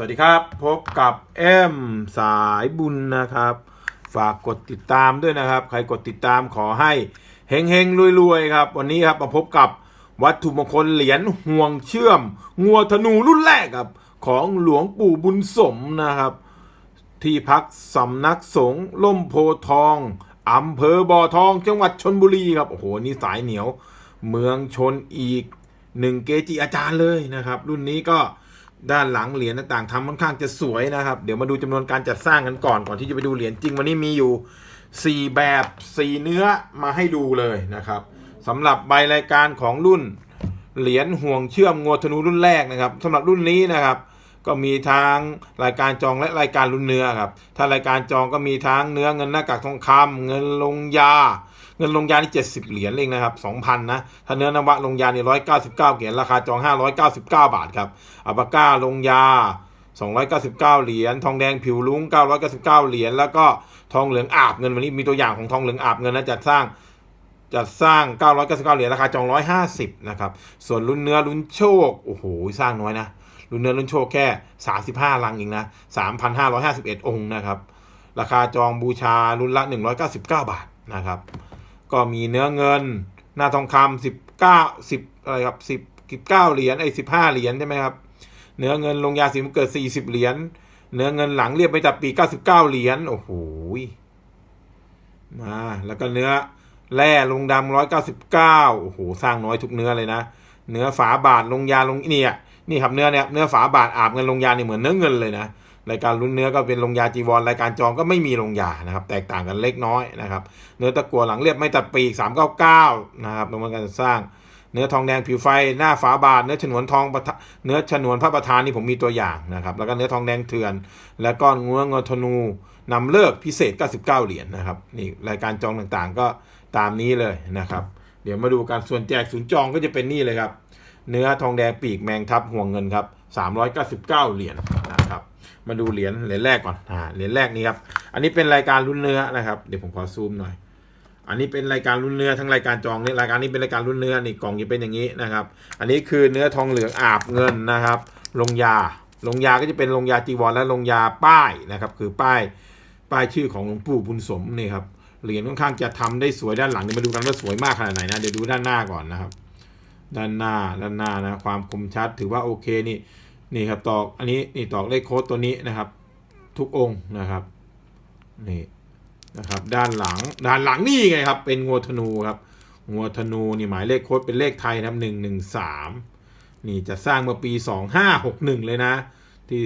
สวัสดีครับ พบกับแอมสายบุญนะครับ ฝากกดติดตามด้วยนะครับ ใครกดติดตามขอให้เฮงเฮงรวยๆครับ วันนี้ครับมาพบกับวัตถุมงคลเหรียญห่วงเชื่อม งัวธนูรุ่นแรกครับ ของหลวงปู่บุญสมนะครับ ที่พักสำนักสงฆ์ล่มโพทองอำเภอบ่อทองจังหวัดชนบุรีครับโอ้โหนี่สายเหนียว เมืองชนอีกหนึ่งเกจิอาจารย์เลยนะครับ รุ่นนี้ก็ ด้านหลังเหรียญต่างๆทำค่อนข้างจะสวยนะครับ เดี๋ยวมาดูจำนวนการจัดสร้างกันก่อนก่อนที่จะไปดูเหรียญจริงวันนี้มีอยู่ 4 แบบ 4 เนื้อมาให้ดูเลยนะครับสำหรับใบรายการของรุ่นเหรียญห่วงเชื่อมงัวธนูรุ่นแรกนะครับสำหรับรุ่นนี้นะครับ ก็มีทางรายการจองและรายการรุ่นเนื้อครับ ถ้ารายการจองก็มีทั้งเนื้อเงินหน้ากากทองคำเงินลงยา เงินลงยานี่70 เหรียญเองนะครับ2,000นะถ้าเนื้อนวะลงยานี่199เหรียญราคาจอง 599 บาทครับอัปก้าลงยา299 เหรียญ ทองแดงผิวลุ้ง 999 เหรียญ แล้วก็ทองเหลืองอาบเงินวันนี้มีตัวอย่างของทองเหลืองอาบเงินนะจัดสร้างจัดสร้าง 999 เหรียญ ราคาจอง 150 นะครับ ส่วนรุ่นเนื้อรุ่นโชค โอ้โห สร้างน้อยนะ รุ่นเนื้อรุ่นโชคแค่ 35 ลังเองนะ 3,551 องค์นะครับ ราคาจองบูชารุ่นละ 199 บาทนะครับ ก็มีเนื้อเงิน หน้าทองคำ19 10อะไรครับ10 19เหรียญไอ้15 เหรียญใช่ไหมครับ เนื้อเงินลงยาสีมันเกิด 40 เหรียญ เนื้อเงินหลังเรียบไปจับปี 99 เหรียญ โอ้โห มา แล้วก็เนื้อแร่ลงดำร้อยเก้าสิบเก้าโอ้โห สร้างน้อยทุกเนื้อเลยนะ เนื้อฝาบาทลงยาลงเนี่ย นี่ครับเนื้อเนี่ยเนื้อฝาบาทอาบเงินลงยาเนี่เหมือนเนื้อเงินเลยนะรายการลุ้นเนื้อก็เป็นลงยาจีวรรายการจองก็ไม่มีลงยานะครับ แตกต่างกันเล็กน้อยนะครับ เนื้อตะกัวหลังเรียบไม่ตัดปีก399นะครับตรงนั้นการสร้าง เนื้อทองแดงผิวไฟหน้าฝาบาท เนื้อฉนวนทองเนื้อฉนวนพระประธานนี่ผมมีตัวอย่างนะครับ แล้วก็เนื้อทองแดงเถื่อน แล้วก็เนื้อเงินธนูนำเลิกพิเศษ 99 เหรียญนะครับนี่รายการจองต่างๆก็ตามนี้เลยนะครับ เดี๋ยวมาดูการส่วนแจกศูนย์จองก็จะเป็นนี่เลยครับ เนื้อทองแดงปีกแมงทับห่วงเงินครับ399 เหรียญนะครับ มาดูเหรียญเหรียญแรกก่อนอ่าเหรียญแรกนี้ครับ อันนี้เป็นรายการรุ่นเนื้อนะครับ เดี๋ยวผมขอซูมหน่อย อันนี้เป็นรายการรุ่นเนื้อทั้งรายการจองนี่รายการนี้เป็นรายการรุ่นเนื้อนี่กล่องจะเป็นอย่างนี้นะครับ อันนี้คือเนื้อทองเหลืองอาบเงินนะครับ ลงยา ลงยาก็จะเป็นลงยาจีวรและลงยาป้ายนะครับ คือป้ายป้ายชื่อของหลวงปู่บุญสมนี่ครับ เหรียญค่อนข้างจะทำได้สวยด้านหลังเดี๋ยวมาดูกันว่าสวยมากขนาดไหนนะ เดี๋ยวดูด้านหน้าก่อนนะครับ ด้านหน้าด้านหน้านะความคมชัดถือว่าโอเคนี่นี่ครับตอกอันนี้นี่ตอกเลขโค้ดตัวนี้นะครับ ทุกองค์นะครับนี่นะครับด้านหลังด้านหลังนี่ไงครับเป็นงัวธนูครับงัวธนูนี่หมายเลขโค้ดเป็นเลขไทยนะครับหนึ่งหนึ่งสามนี่จะสร้างเมื่อปีสองห้าหกหนึ่งเลยนะ ที่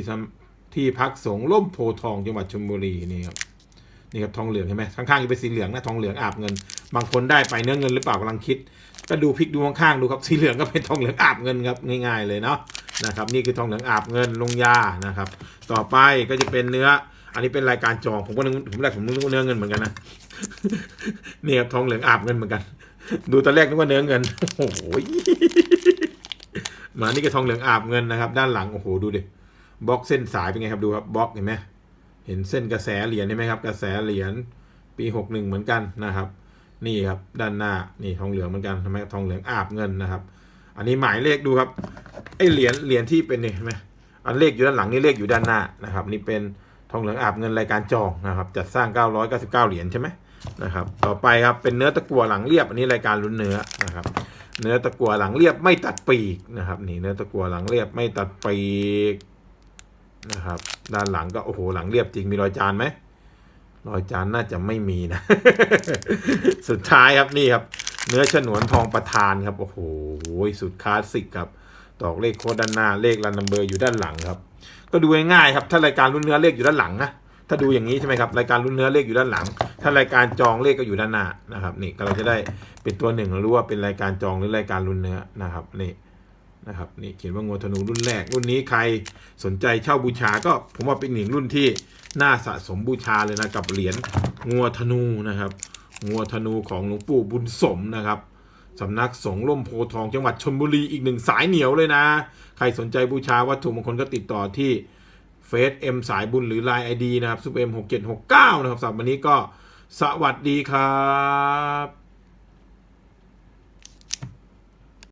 ที่พักสงฆ์ล่มโพทองจังหวัดชลบุรีนี่ครับนี่ครับทองเหลืองเห็นไหมข้างๆจะเป็นสีเหลืองนะทองเหลืองอาบเงิน บางคนได้ไปเนื้อเงินหรือเปล่ากำลังคิด ก็ดูพลิกดูข้างๆดูครับสีเหลืองก็เป็นทองเหลืองอาบเงินครับง่ายๆเลยเนาะนะครับนี่คือทองเหลืองอาบเงินลงยานะครับ ต่อไปก็จะเป็นเนื้อ อันนี้เป็นรายการจองผมก็นึกผมแรกผมนึกว่าเนื้อเงินเหมือนกันนะนี่ครับทองเหลืองอาบเงินเหมือนกัน ดูตอนแรกนึกว่าเนื้อเงินโอ้โหมานี่ก็ทองเหลืองอาบเงินนะครับ ด้านหลังโอ้โหดูดิบล็อกเส้นสายเป็นไงครับดูครับบล็อกเห็นไหมเห็นเส้นกระแสเหรียญใช่ไหมครับ กระแสเหรียญปีหกหนึ่งเหมือนกันนะครับ นี่ครับด้านหน้านี่ทองเหลืองเหมือนกันทำไมทองเหลืองอาบเงินนะครับ อันนี้หมายเลขดูครับไอเหรียญเหรียญที่เป็นนี่เห็นไหมอันเลขอยู่ด้านหลังนี่เลขอยู่ด้านหน้านะครับ นี่เป็นทองเหลืองอาบเงินรายการจองนะครับ จัดสร้าง 999 เหรียญใช่ไหมนะครับ ต่อไปครับเป็นเนื้อตะกั่วหลังเรียบอันนี้รายการลุ้นเนื้อนะครับ เนื้อตะกั่วหลังเรียบไม่ตัดปีกนะครับ นี่เนื้อตะกั่วหลังเรียบไม่ตัดปีกนะครับ ด้านหลังก็โอ้โหหลังเรียบจริงมีรอยจานไหม รอยจานน่าจะไม่มีนะ สุดท้ายครับนี่ครับ เนื้อฉนวนทองประทานครับ โอ้โหสุดคลาสสิกครับตอกเลขโคดด้านหน้าเลขรันนัมเบอร์อยู่ด้านหลังครับ ก็ดูง่ายๆครับ ถ้ารายการรุ่นเนื้อเลขอยู่ด้านหลังนะถ้าดูอย่างนี้ใช่ไหมครับรายการรุ่นเนื้อเลขอยู่ด้านหลัง ถ้ารายการจองเลขก็อยู่ด้านหน้านะครับ นี่ก็เราจะได้เป็นตัวหนึ่งรู้ว่าเป็นรายการจองหรือรายการรุ่นเนื้อนะครับนี่ นะครับนี่เขียนว่างวธนูรุ่นแรก รุ่นนี้ใครสนใจเช่าบูชาก็ผมว่าเป็นหนึ่งรุ่นที่น่าสะสมบูชาเลยนะกับเหรียญงัวธนูนะครับงัวธนูของหลวงปู่บุญสมนะครับสำนักสงฆ์ร่มโพทองจังหวัดชนบุรีอีกหนึ่งสายเหนียวเลยนะ ใครสนใจบูชาวัตถุมงคลก็ติดต่อที่เฟซเอ็มสายบุญหรือ Line ID นะครับซุปเอ็มหกเจ็ดหกเก้านะครับสำหรับวันนี้ก็สวัสดีครับ